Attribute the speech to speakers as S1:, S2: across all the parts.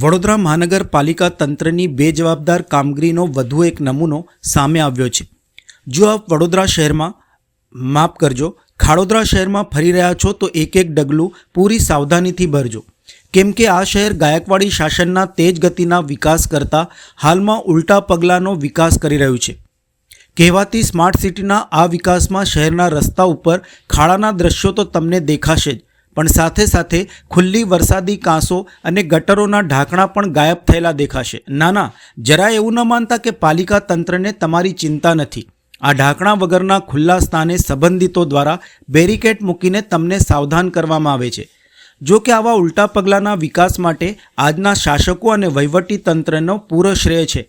S1: વડોદરા મહાનગરપાલિકા તંત્રની બેજવાબદાર કામગીરીનો વધુ એક નમૂનો સામે આવ્યો છે. જો આપ વડોદરા શહેરમાં માફ કરજો, ખાડોદરા શહેરમાં ફરી રહ્યા છો તો એક એક ડગલું પૂરી સાવધાનીથી ભરજો. કેમ કે આ શહેર ગાયકવાડી શાસનના તેજ ગતિના વિકાસ કરતાં હાલમાં ઉલટા પગલાંનો વિકાસ કરી રહ્યું છે. કહેવાતી સ્માર્ટ સિટીના આ વિકાસમાં શહેરના રસ્તા ઉપર ખાડાના દ્રશ્યો તો તમને દેખાશે જ. પણ સાથે સાથે ખુલ્લી વરસાદી કાંસો અને ગટરોના ઢાંકણા પણ ગાયબ થયેલા દેખાશે. ના ના જરા એવું ન માનતા કે પાલિકા તંત્રને તમારી ચિંતા નથી. આ ઢાંકણા વગરના ખુલ્લા સ્થાને સંબંધિતો દ્વારા બેરિકેડ મૂકીને તમને સાવધાન કરવામાં આવે છે. જો કે આવા ઉલટા પગલાંના વિકાસ માટે આજના શાસકો અને વહીવટી તંત્રનો પૂરો શ્રેય છે.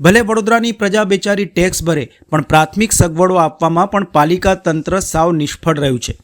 S1: ભલે વડોદરાની પ્રજા બેચારી ટેક્સ ભરે, પણ પ્રાથમિક સગવડો આપવામાં પણ પાલિકા તંત્ર સાવ નિષ્ફળ રહ્યું છે.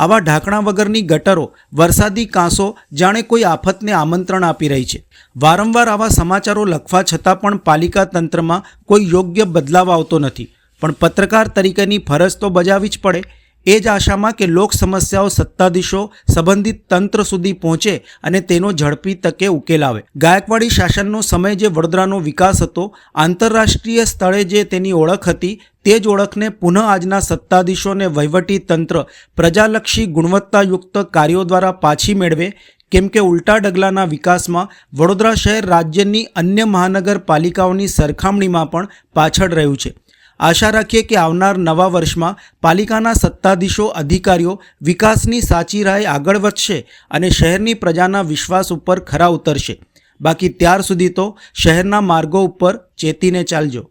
S1: આવા ઢાંકણા વગરની ગટરો, વરસાદી કાંસો જાણે કોઈ આફતને આમંત્રણ આપી રહી છે. વારંવાર આવા સમાચારો લખવા છતાં પણ પાલિકા તંત્રમાં કોઈ યોગ્ય બદલાવ આવતો નથી. પણ પત્રકાર તરીકેની ફરજ તો બજાવવી જ પડે. એ જ આશામાં કે લોક સમસ્યાઓ સત્તાધીશો, સંબંધિત તંત્ર સુધી પહોંચે અને તેનો ઝડપી તકે ઉકેલ આવે. ગાયકવાડી શાસનનો સમય જે વડોદરાનો વિકાસ હતો, આંતરરાષ્ટ્રીય સ્થળે જે તેની ઓળખ હતી તે જ ઓળખને પુનઃ આજના સત્તાધીશોને વહીવટી તંત્ર પ્રજાલક્ષી ગુણવત્તાયુક્ત કાર્યો દ્વારા પાછી મેળવે, કેમ કે ઉલટા ડગલાના વિકાસમાં વડોદરા શહેર રાજ્યની અન્ય મહાનગરપાલિકાઓની સરખામણીમાં પણ પાછળ રહ્યું છે. આશા રાખીએ કે આવનાર નવા વર્ષમાં પાલિકાના સત્તાધીશો અધિકારીઓ વિકાસની સાચી રાહે આગળ વધશે અને શહેરની પ્રજાના વિશ્વાસ ઉપર ખરા ઉતરશે. બાકી ત્યાર સુધી તો શહેરના માર્ગો ઉપર ચેતીને ચાલજો.